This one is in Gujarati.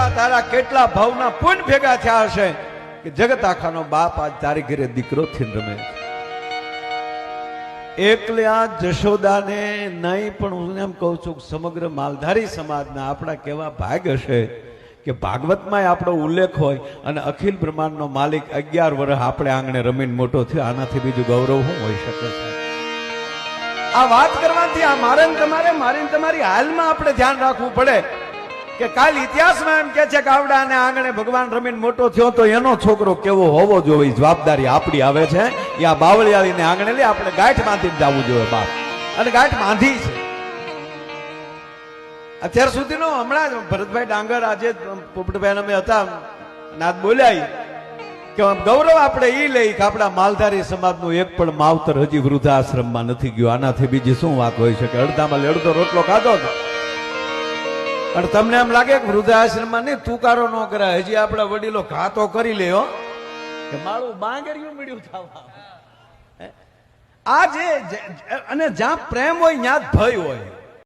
કેટલા તારા કેટલા ભાવના પુણ્ય ભેગા થયા હશે કે જગત આખાનો બાપ આજ તારી ઘરે દીકરો થઈને રમે આ જશોદાને નહીં, પણ હું એમ કહું છું સમગ્ર માલધારી સમાજના આપણા કેવા ભાગ હશે કે ભાગવતમાં આપણો ઉલ્લેખ હોય અને અખિલ બ્રહ્માંડનો માલિક અગિયાર વર્ષ આપણે આંગણે રમીને મોટો થયો, આનાથી બીજું ગૌરવ શું હોઈ શકે છે? આ વાત કરવાથી આ મારે તમારે, મારી તમારી હાલમાં આપણે ધ્યાન રાખવું પડે. કે કાલ ઇતિહાસમાં એમ કે છે કે આવડાને આંગણે ભગવાન રમીને મોટો થયો તો એનો છોકરો કેવો હોવો જોઈએ જવાબદારી આપણી આવે છે. એ આ બાવળિયાળીને આંગણે લે, આપણે ગાંઠ બાંધીને જવું જોઈએ બાપ અને ગાંઠ બાંધી છે. અત્યાર સુધીનો હમણાં જ ભરતભાઈ ડાંગર આજે પોપટભાઈ અમે હતા. નાથ બોલ્યા કે ગૌરવ આપણે એ લઈ કે આપણા માલધારી સમાજનું એક પણ માવતર હજી વૃદ્ધાશ્રમમાં નથી ગયું. આનાથી બીજી શું વાત હોઈ શકે? અડધામાં લેડતો રોટલો ખાધો હતો પણ તમને એમ લાગે કે વૃદ્ધાશ્રમમાં નહીં તુકારો ન કરાય. હજી આપણા વડીલો ઘાતો કરી લે હો. કે મારું બાંગરિયું મળ્યું થવા આ જે જે- અને જ્યાં પ્રેમ હોય ત્યાં જ ભય હોય.